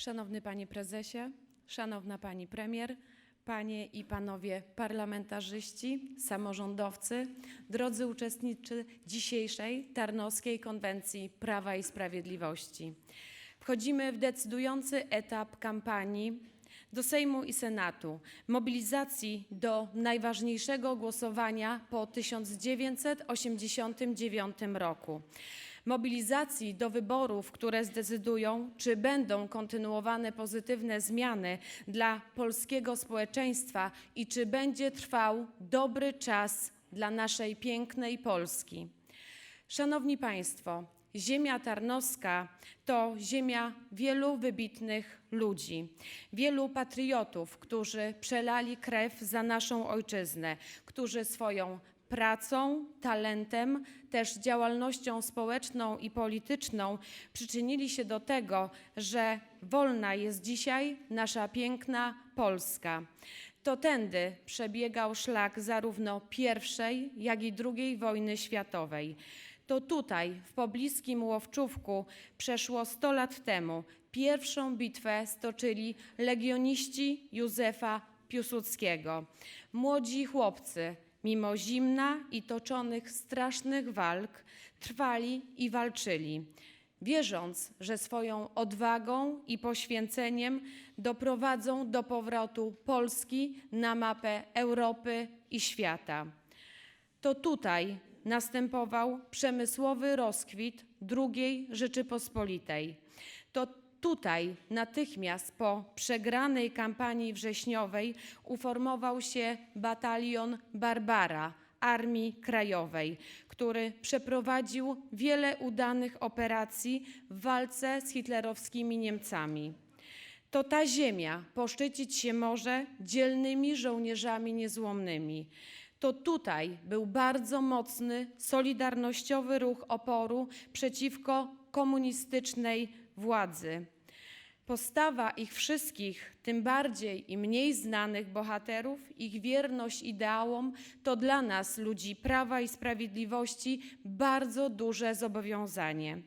Szanowny Panie Prezesie, Szanowna Pani Premier, Panie i Panowie Parlamentarzyści, samorządowcy, drodzy uczestnicy dzisiejszej Tarnowskiej Konwencji Prawa i Sprawiedliwości. Wchodzimy w decydujący etap kampanii do Sejmu i Senatu, mobilizacji do najważniejszego głosowania po 1989 roku. Mobilizacji do wyborów, które zdecydują, czy będą kontynuowane pozytywne zmiany dla polskiego społeczeństwa i czy będzie trwał dobry czas dla naszej pięknej Polski. Szanowni Państwo, ziemia tarnowska to ziemia wielu wybitnych ludzi, wielu patriotów, którzy przelali krew za naszą ojczyznę, którzy swoją pracą, talentem, też działalnością społeczną i polityczną przyczynili się do tego, że wolna jest dzisiaj nasza piękna Polska. To tędy przebiegał szlak zarówno I, jak i II wojny światowej. To tutaj, w pobliskim Łowczówku, przeszło 100 lat temu pierwszą bitwę stoczyli legioniści Józefa Piłsudskiego. Młodzi chłopcy, mimo zimna i toczonych strasznych walk, trwali i walczyli, wierząc, że swoją odwagą i poświęceniem doprowadzą do powrotu Polski na mapę Europy i świata. To tutaj następował przemysłowy rozkwit II Rzeczypospolitej. Tutaj natychmiast po przegranej kampanii wrześniowej uformował się batalion Barbara Armii Krajowej, który przeprowadził wiele udanych operacji w walce z hitlerowskimi Niemcami. To ta ziemia poszczycić się może dzielnymi żołnierzami niezłomnymi. To tutaj był bardzo mocny, solidarnościowy ruch oporu przeciwko komunistycznej władzy. Postawa ich wszystkich, tym bardziej i mniej znanych bohaterów, ich wierność ideałom to dla nas, ludzi Prawa i Sprawiedliwości, bardzo duże zobowiązanie.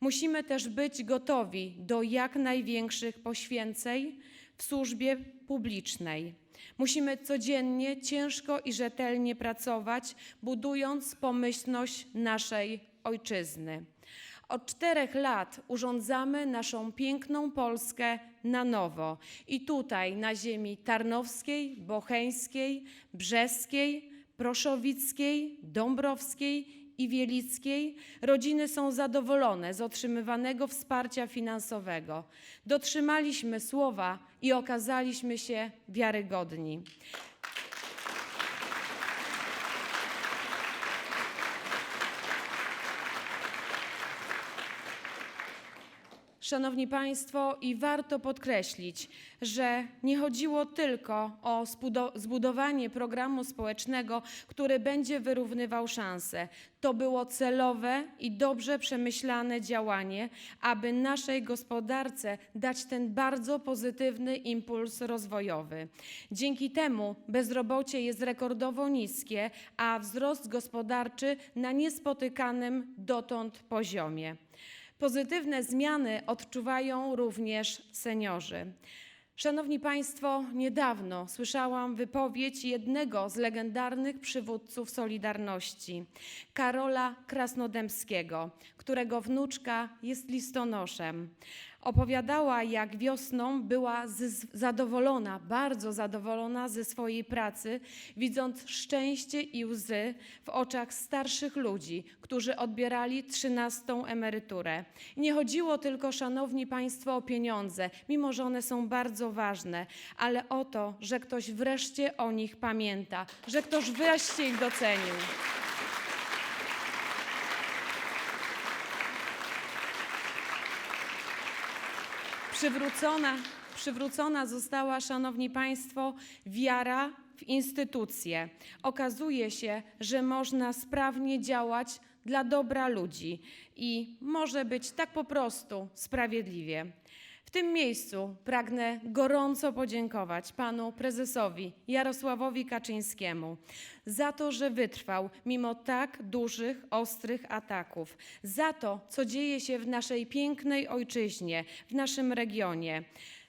Musimy też być gotowi do jak największych poświęceń w służbie publicznej. Musimy codziennie ciężko i rzetelnie pracować, budując pomyślność naszej ojczyzny. Od czterech lat urządzamy naszą piękną Polskę na nowo i tutaj na ziemi tarnowskiej, bocheńskiej, brzeskiej, proszowickiej, dąbrowskiej i wielickiej rodziny są zadowolone z otrzymywanego wsparcia finansowego. Dotrzymaliśmy słowa i okazaliśmy się wiarygodni. Szanowni Państwo, i warto podkreślić, że nie chodziło tylko o zbudowanie programu społecznego, który będzie wyrównywał szanse. To było celowe i dobrze przemyślane działanie, aby naszej gospodarce dać ten bardzo pozytywny impuls rozwojowy. Dzięki temu bezrobocie jest rekordowo niskie, a wzrost gospodarczy na niespotykanym dotąd poziomie. Pozytywne zmiany odczuwają również seniorzy. Szanowni Państwo, niedawno słyszałam wypowiedź jednego z legendarnych przywódców Solidarności, Karola Krasnodębskiego, którego wnuczka jest listonoszem. Opowiadała, jak wiosną była zadowolona, bardzo zadowolona ze swojej pracy, widząc szczęście i łzy w oczach starszych ludzi, którzy odbierali trzynastą emeryturę. Nie chodziło tylko, szanowni państwo, o pieniądze, mimo że one są bardzo ważne, ale o to, że ktoś wreszcie o nich pamięta, że ktoś wreszcie ich docenił. Przywrócona, przywrócona została, Szanowni Państwo, wiara w instytucje. Okazuje się, że można sprawnie działać dla dobra ludzi i może być tak po prostu sprawiedliwie. W tym miejscu pragnę gorąco podziękować panu prezesowi Jarosławowi Kaczyńskiemu za to, że wytrwał mimo tak dużych, ostrych ataków, za to, co dzieje się w naszej pięknej ojczyźnie, w naszym regionie.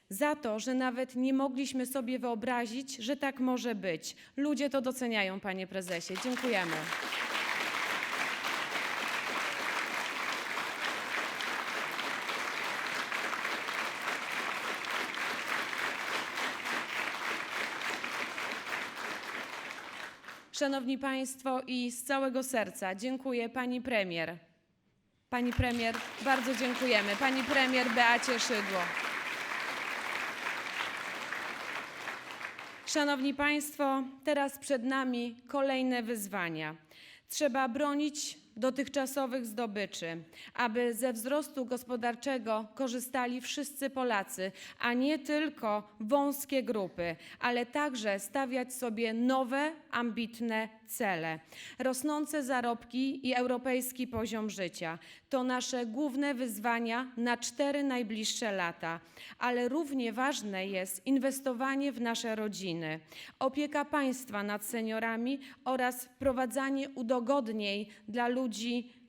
Za to, że nawet nie mogliśmy sobie wyobrazić, że tak może być. Ludzie to doceniają, panie prezesie. Dziękujemy. Szanowni Państwo, i z całego serca dziękuję Pani Premier. Pani Premier, bardzo dziękujemy. Pani Premier Beacie Szydło. Szanowni Państwo, teraz przed nami kolejne wyzwania. Trzeba bronić dotychczasowych zdobyczy, aby ze wzrostu gospodarczego korzystali wszyscy Polacy, a nie tylko wąskie grupy, ale także stawiać sobie nowe, ambitne cele. Rosnące zarobki i europejski poziom życia to nasze główne wyzwania na cztery najbliższe lata, ale równie ważne jest inwestowanie w nasze rodziny, opieka państwa nad seniorami oraz wprowadzanie udogodnień dla ludzi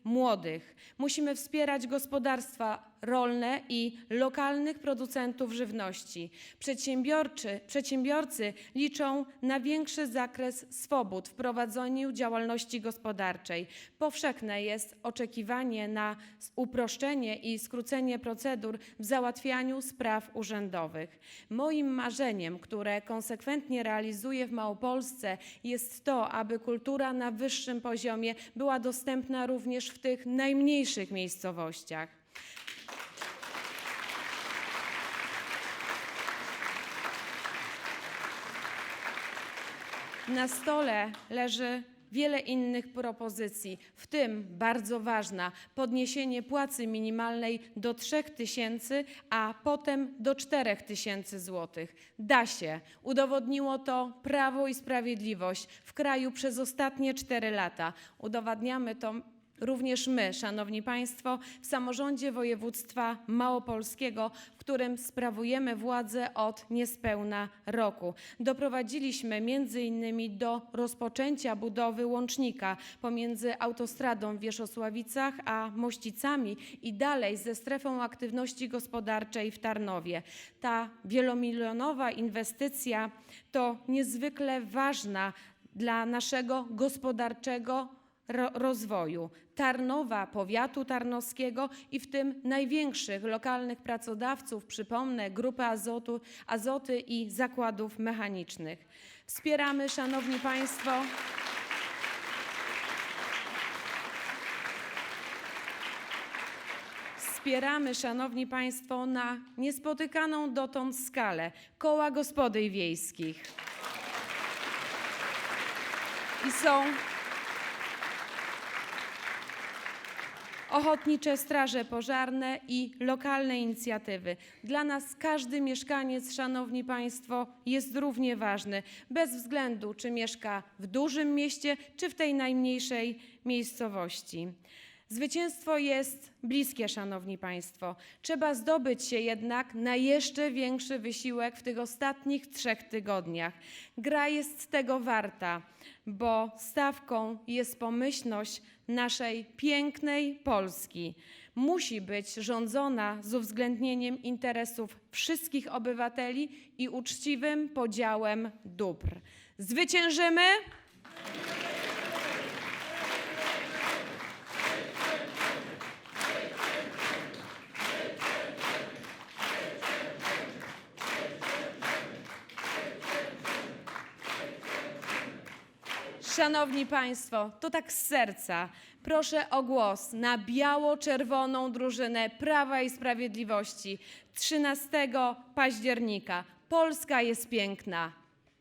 młodych. Musimy wspierać gospodarstwa rolne i lokalnych producentów żywności. Przedsiębiorczy, przedsiębiorcy liczą na większy zakres swobód w prowadzeniu działalności gospodarczej. Powszechne jest oczekiwanie na uproszczenie i skrócenie procedur w załatwianiu spraw urzędowych. Moim marzeniem, które konsekwentnie realizuję w Małopolsce, jest to, aby kultura na wyższym poziomie była dostępna również w tych najmniejszych miejscowościach. Na stole leży wiele innych propozycji, w tym bardzo ważna podniesienie płacy minimalnej do 3 tysięcy, a potem do 4 tysięcy złotych. Da się. Udowodniło to Prawo i Sprawiedliwość w kraju przez ostatnie 4 lata. Udowadniamy to Również my, Szanowni Państwo, w samorządzie województwa małopolskiego, w którym sprawujemy władzę od niespełna roku. Doprowadziliśmy między innymi do rozpoczęcia budowy łącznika pomiędzy autostradą w Wierzchosławicach a Mościcami i dalej ze strefą aktywności gospodarczej w Tarnowie. Ta wielomilionowa inwestycja to niezwykle ważna dla naszego gospodarczego ro- rozwoju Tarnowa, powiatu tarnowskiego i w tym największych lokalnych pracodawców, przypomnę, Grupy Azotu, Azoty i Zakładów Mechanicznych. Wspieramy, Szanowni Państwo, Wspieramy, Szanowni Państwo, na niespotykaną dotąd skalę koła gospodyń wiejskich. I są ochotnicze straże pożarne i lokalne inicjatywy. Dla nas każdy mieszkaniec, szanowni państwo, jest równie ważny, bez względu czy mieszka w dużym mieście, czy w tej najmniejszej miejscowości. Zwycięstwo jest bliskie, szanowni państwo. Trzeba zdobyć się jednak na jeszcze większy wysiłek w tych ostatnich trzech tygodniach. Gra jest tego warta, bo stawką jest pomyślność naszej pięknej Polski. Musi być rządzona z uwzględnieniem interesów wszystkich obywateli i uczciwym podziałem dóbr. Zwyciężymy! Szanowni Państwo, to tak z serca. Proszę o głos na biało-czerwoną drużynę Prawa i Sprawiedliwości 13 października. Polska jest piękna.